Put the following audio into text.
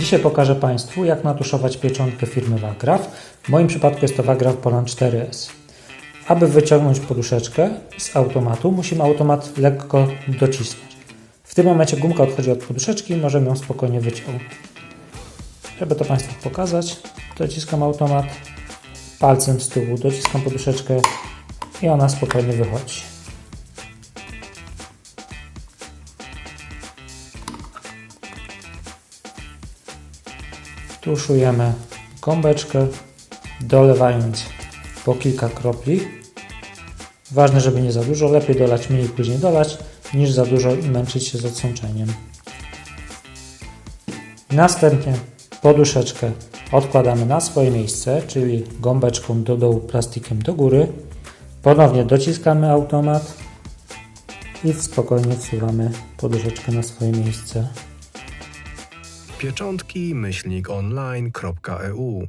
Dzisiaj pokażę Państwu, jak natuszować pieczątkę firmy Wagraf. W moim przypadku jest to Wagraf Poland 4S. Aby wyciągnąć poduszeczkę z automatu, musimy automat lekko docisnąć. W tym momencie gumka odchodzi od poduszeczki i możemy ją spokojnie wyciągnąć. Żeby to Państwu pokazać, dociskam automat, palcem z tyłu dociskam poduszeczkę i ona spokojnie wychodzi. Tuszujemy gąbeczkę, dolewając po kilka kropli. Ważne, żeby nie za dużo, lepiej dolać mniej, później dolać, niż za dużo i męczyć się z odsączeniem. Następnie poduszeczkę odkładamy na swoje miejsce, czyli gąbeczką do dołu, plastikiem do góry. Ponownie dociskamy automat i spokojnie wsuwamy poduszeczkę na swoje miejsce. Pieczątki myślnik online.eu